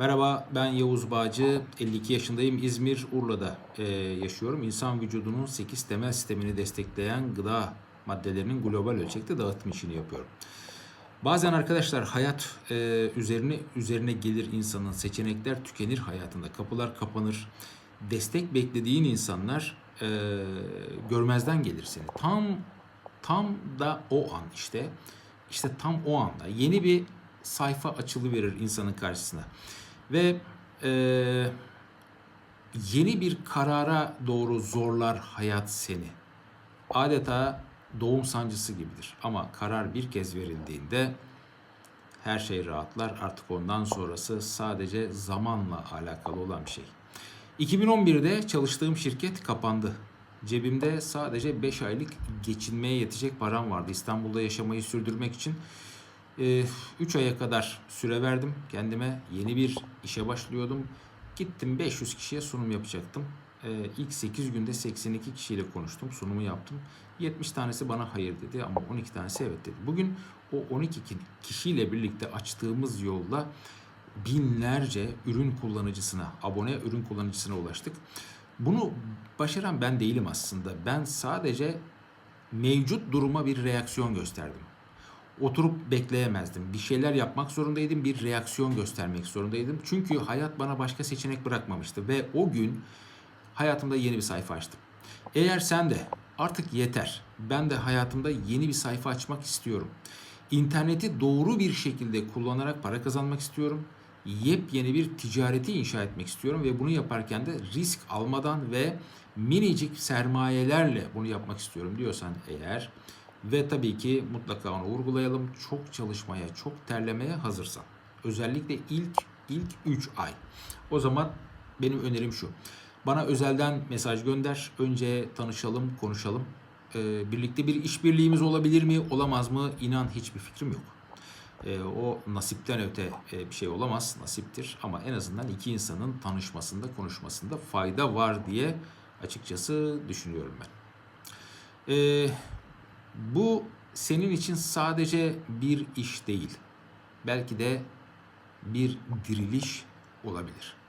Merhaba ben Yavuz Bağcı, 52 yaşındayım. İzmir, Urla'da e, yaşıyorum. İnsan vücudunun 8 temel sistemini destekleyen gıda maddelerinin global ölçekte dağıtım işini yapıyorum. Bazen arkadaşlar hayat e, üzerine üzerine gelir insanın seçenekler tükenir hayatında. Kapılar kapanır. Destek beklediğin insanlar e, görmezden gelir seni. Tam tam da o an işte. İşte tam o anda. Yeni bir sayfa açılıverir insanın karşısına ve e, yeni bir karara doğru zorlar hayat seni adeta doğum sancısı gibidir. Ama karar bir kez verildiğinde her şey rahatlar. Artık ondan sonrası sadece zamanla alakalı olan bir şey. 2011'de çalıştığım şirket kapandı. Cebimde sadece 5 aylık geçinmeye yetecek param vardı. İstanbul'da yaşamayı sürdürmek için 3 aya kadar süre verdim kendime. Yeni bir işe başlıyordum. Gittim 500 kişiye sunum yapacaktım. Ee, ilk 8 günde 82 kişiyle konuştum, sunumu yaptım. 70 tanesi bana hayır dedi ama 12 tanesi evet dedi. Bugün o 12 ki- kişiyle birlikte açtığımız yolla binlerce ürün kullanıcısına, abone ürün kullanıcısına ulaştık. Bunu başaran ben değilim aslında. Ben sadece mevcut duruma bir reaksiyon gösterdim. Oturup bekleyemezdim. Bir şeyler yapmak zorundaydım, bir reaksiyon göstermek zorundaydım. Çünkü hayat bana başka seçenek bırakmamıştı ve o gün hayatımda yeni bir sayfa açtım. Eğer sen de artık yeter, ben de hayatımda yeni bir sayfa açmak istiyorum. İnterneti doğru bir şekilde kullanarak para kazanmak istiyorum. Yepyeni bir ticareti inşa etmek istiyorum ve bunu yaparken de risk almadan ve minicik sermayelerle bunu yapmak istiyorum diyorsan eğer ve tabii ki mutlaka onu vurgulayalım. Çok çalışmaya, çok terlemeye hazırsan. Özellikle ilk ilk 3 ay. O zaman benim önerim şu. Bana özelden mesaj gönder. Önce tanışalım, konuşalım. Ee, birlikte bir işbirliğimiz olabilir mi, olamaz mı? İnan hiçbir fikrim yok. Ee, o nasipten öte e, bir şey olamaz, nasiptir. Ama en azından iki insanın tanışmasında, konuşmasında fayda var diye açıkçası düşünüyorum ben. Ee, bu senin için sadece bir iş değil. Belki de bir diriliş olabilir.